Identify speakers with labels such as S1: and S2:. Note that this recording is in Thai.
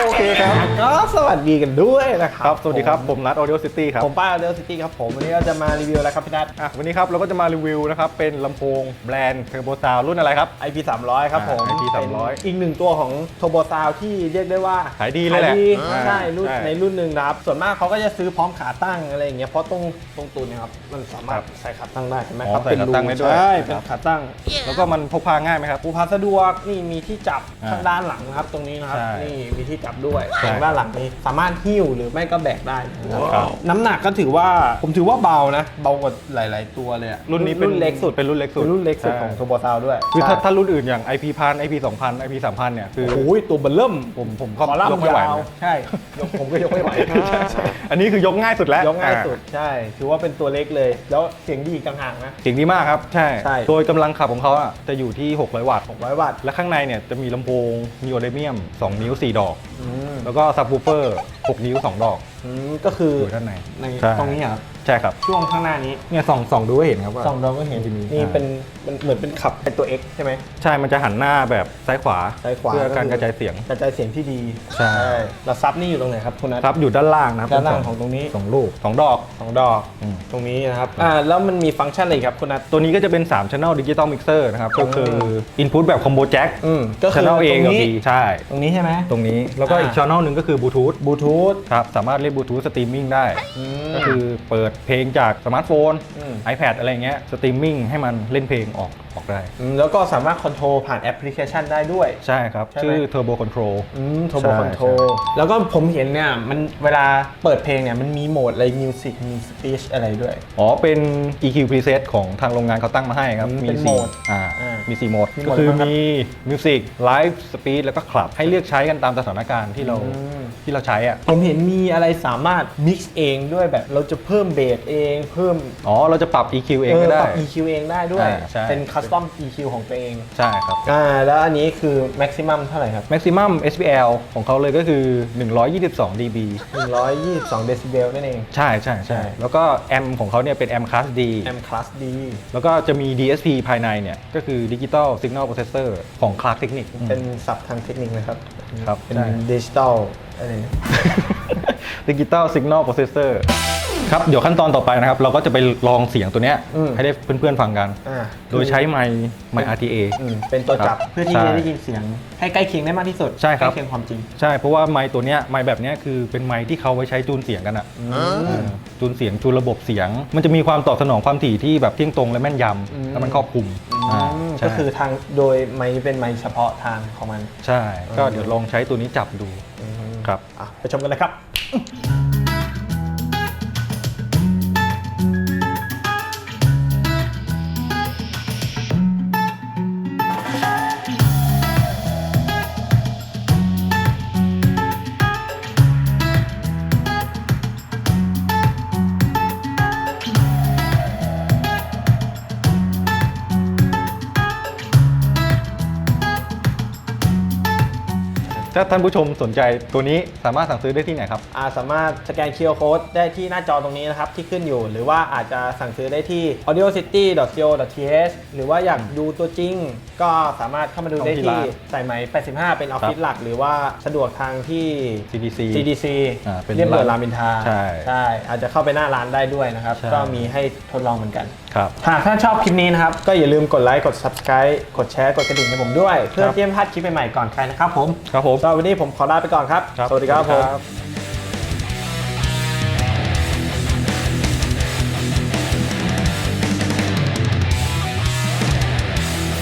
S1: โอเคครับ
S2: ก็สวัสดีกันด้วยนะค
S1: ค
S2: รั
S1: รับบสวัสดีครับ ผมนัทออ d ิ o ซิตี้ครับ
S2: ผมป้าเดลซิตี้ครับผม วันนี้เราจะมารีวิวอะไรครับพี่นัท
S1: อะวันนี้ครับเราก็จะมารีวิวนะครับ เป็นลำโพงแบรนด์เทอร์โบซาวรุ่นอะไรครับ
S2: IP 300ครับผม
S1: อ่า IP 300
S2: เป็นอีกหนึ่งตัวของโทโบซาวที่เรียกได้ว่า
S1: ขายดีเลยแหละ
S2: ขายดี
S1: อ่า
S2: ใช่รุ่น
S1: ใช่
S2: ในรุ่นหนึ่งนะครับ ส่วนมากเขาก็จะซื้อพร้อมขาตั้งอะไรอย่างเงี้ยเพราะตรงตรงตูนเนะครับมันสามาร
S1: ครั
S2: ถ
S1: บ
S2: ใส่ขาตั้งได้ใช่ไหม
S1: อ๋อ
S2: ครับ
S1: ใส่ขาตั้งได้ด้วย
S2: ใช่
S1: ค
S2: เป็
S1: รั
S2: น
S1: บ
S2: ขาตั้ง
S1: แล้วก็มันพกพาง่ายไหมครับ
S2: ปูพาสะดวกนี่มีที่จับ
S1: อ่า
S2: ข้างด้านหลังนะครับตรงนี้นะครับ
S1: ใช่
S2: นี่มีที่จับด้วย
S1: ใช่
S2: ทางด้านหลังนี้สามารถหิ้วหรือไม่ก็แบกได้นะครับ
S1: ครับ
S2: น้ำหนักก็ถือว่าผมถือว่าเบานะ เบากว่าหลาย ๆ ตัวเลยอะ
S1: รุ่นนี้เป็น
S2: รุ่นเล็กสุด
S1: เป็นรุ่นเล็กสุด
S2: เป็นรุ่นเล็กสุด
S1: ใช่
S2: ของโทโบซาวด้วย
S1: คือถ้า
S2: ใช่
S1: ถ้ารุ่นอื่นอย่าง IP พัน IP 2000 IP 3000เนี่ยคือ
S2: โอ้ยตัวเบลเริ่ม
S1: ผมผม
S2: ค
S1: ก็
S2: อลัม
S1: ยก
S2: น์
S1: ไม่ไหวยา
S2: ว
S1: นะ
S2: ใช่ยกผมก็ยกไม่ไหว
S1: อันนี้คือยกง่ายสุดแล้ว
S2: ยกง่ายสุด
S1: อ่
S2: ใช่ ถือว่าเป็นตัวเล็กเลย แล้วเสียงดีอีกต่างหากนะ
S1: เก่งดีมากครับ ใช่
S2: ใช่
S1: โดยกำลังขับของเขาอะจะอยู่ที่ 600 วัตต์
S2: 600 วัตต์
S1: และข้างในเนี่ยจะมีลำโพงมีโอเดเมียม 2 นิ้ว 4 ดอก
S2: อืม
S1: แล้วก็ซับวูเฟอร์ 6 นิ้ว 2 ดอก
S2: อืมก็คือ
S1: อยู่ด้านใน
S2: ใน
S1: ใช่
S2: ตรงนี้เหรอ
S1: ใช่ครับ
S2: ช่วงข้างหน้านี้
S1: เนี่ยส่องส่องดูก็เห็นครับว่า
S2: สองดอกก็เห็น
S1: จะมี
S2: นี่
S1: อ่า
S2: เป็นมันเหมือนเป็นขับเป็นตัว X ใช่ไหม
S1: ใช่มันจะหันหน้าแบบซ้ายขวา
S2: ซ้ายขวา
S1: เพื่อการ
S2: ก็คื
S1: กระจายเสียง
S2: กระจายเสียงที่ดี
S1: ใช่
S2: แล้วซับนี่อยู่ตรงไหนครับคุณนัท
S1: ครับอยู่ด้านล่างนะครับ
S2: ด้านล่าง
S1: เป็น
S2: ของตรงนี้
S1: สองลูกสองดอก
S2: สองดอก
S1: อืม
S2: ตรงนี้นะครับอ่าแล้วมันมีฟังก์ชันอะไรครับคุณนัท
S1: ตัวนี้ก็จะเป็น 3 Channel Digital Mixer นะครับ ก็คือ Input แบบ Combo Jack
S2: อืมก็คือ
S1: Channel A
S2: ตรง
S1: กับ
S2: นี้
S1: B ใช่
S2: ตรงนี้ใช่ไหม
S1: ตรงนี้แล้วก็อีก
S2: อ่า
S1: Channel หนึ่งก็คือ Bluetooth
S2: บลูทูธ
S1: ครับ สามารถเล่น Bluetooth Streaming ได้
S2: ม
S1: ก็คือเปิดเพลงจากสมาร์ทโฟน
S2: อืม
S1: iPad อะไรเงี้ยสตรีมมิ่งให้มันเล่นเพลงออก ออกได้
S2: มแล้วก็สามารถคอนโทรลผ่านแอปพลิเคชันได้ด้วย
S1: ใช่ครับ
S2: ใช่ไหม
S1: ชื่อ Turbo Control
S2: อืม Turbo
S1: ใช่
S2: Control
S1: ใช่
S2: แล้วก็ผมเห็นเนี่ยมันเวลาเปิดเพลงเนี่ยมันมีโหมดอะไรมิวสิกมีสปีชอะไรด้วย
S1: อ๋อ เป็น EQ preset ของทางโรงงานเขาตั้งมาให้ครับ
S2: อืม
S1: มี
S2: เป็น
S1: สี่
S2: โหมด
S1: อ่า
S2: อ่ามี
S1: มี4โหมด
S2: มีโหม
S1: ก็
S2: ด
S1: คือ
S2: อะไรบ้างครับ
S1: มี Music Live Speed แล้วก็ Club ให้เลือกใช้กันตามสถานการณ์ที่เรา
S2: อืม
S1: ที่เราใช้อะ
S2: ผมเห็นมีอะไรสามารถ mix เองด้วยแบบเราจะเพิ่มเบสเองเพิ่ม
S1: อ๋อ เราจะปรับ EQ เองก็ได้
S2: ปรับ EQ เองได้ด้วย
S1: อ่าใช่
S2: เป็น custom EQ ของตัวเอง
S1: ใช่ครับ
S2: อ่า แล้วอันนี้คือ maximum เท่าไหร่ครับ
S1: Maximum SPL ของเขาเลยก็คือ 122 dB
S2: 122 เดซิเบลนั่นเอง
S1: ใช่ใช่
S2: ใช่
S1: ใช่แล้วก็แอมของเขาเนี่ยเป็นแอม Class D
S2: M Class D
S1: แล้วก็จะมี DSP ภายในเนี่ย ก็คือ Digital Signal Processor ของ Clark Technic
S2: เป็นศัพท์ทางเทคนิคนะครับ
S1: ครับ
S2: เป็น
S1: ใช่
S2: ดิจิตอลอะไรเนี่ย
S1: Digital Signal Processor ครับเดี๋ยวขั้นตอนต่อไปนะครับ เราก็จะไปลองเสียงตัวเนี้ย
S2: อืม
S1: ให้ได้เพื่อนๆฟังกัน
S2: อ่า
S1: โดยใช้ไมค์ไมค์ RTA
S2: อืมเป็นตัวจับ
S1: ครับ
S2: เพื่อที่
S1: ใช่
S2: จะได้ยินเสียงให้ใกล้เคียงได้มากที่สุด
S1: ใช่ครับ
S2: ใกล้เคียงความจริง
S1: ใช่เพราะว่าไมค์ตัวเนี้ยไมค์แบบเนี้ยคือเป็นไมค์ที่เขาไว้ใช้จูนเสียงกันอะเออจูนเสียงจูนระบบเสียง มันจะมีความตอบสนองความถี่ที่แบบเที่ยงตรงและแม่นย
S2: อืมำ
S1: แล้วมันครอบคลุมอ่า
S2: อืม
S1: ใช่
S2: ก็คือทางโดยไม้เป็นไม้เฉพาะทางของมัน
S1: ใช่ ก็เดี๋ยวลองใช้ตัวนี้จับดูครับ
S2: อะไปชมกันเลยครับ
S1: ถ้าท่านผู้ชมสนใจตัวนี้สามารถสั่งซื้อได้ที่ไหนครับ
S2: อ่าสามารถสแกน QR Code ได้ที่หน้าจอตรงนี้นะครับ ที่ขึ้นอยู่ หรือว่าอาจจะสั่งซื้อได้ที่ audiocity.co.th หรือว่าอยากดูตัวจริง ก็สามารถเข้ามาดูได้
S1: เข้าที่
S2: ที่
S1: ร้าน
S2: สายไหม 85 เป็นออฟฟิศหลัก หรือว่าสะดวกทางที่
S1: CDC
S2: CDC
S1: อ่าเป็น
S2: เรียบด่วน
S1: ร้าน
S2: รามอินทรา
S1: ใช่
S2: ใช่ อาจจะเข้าไปหน้าร้านได้ด้วยนะครับ
S1: ใช่
S2: ก็มีให้ทดลองเหมือนกัน
S1: ครับ
S2: หากท่านชอบคลิปนี้นะครับ ก็อย่าลืมกดไลค์ กด subscribe กดแชร์ กดกระดิ่งให้ผมด้วย เพื่อ
S1: ครับ
S2: ที่จะไม่พลาดคลิปใหม่ๆก่อนใครนะครับผม
S1: ครับผม
S2: สำหรับวันนี้ผมขอลาไปก่อนครับ
S1: ครับ
S2: สวัสดีครับผม
S1: สวัสดีครับ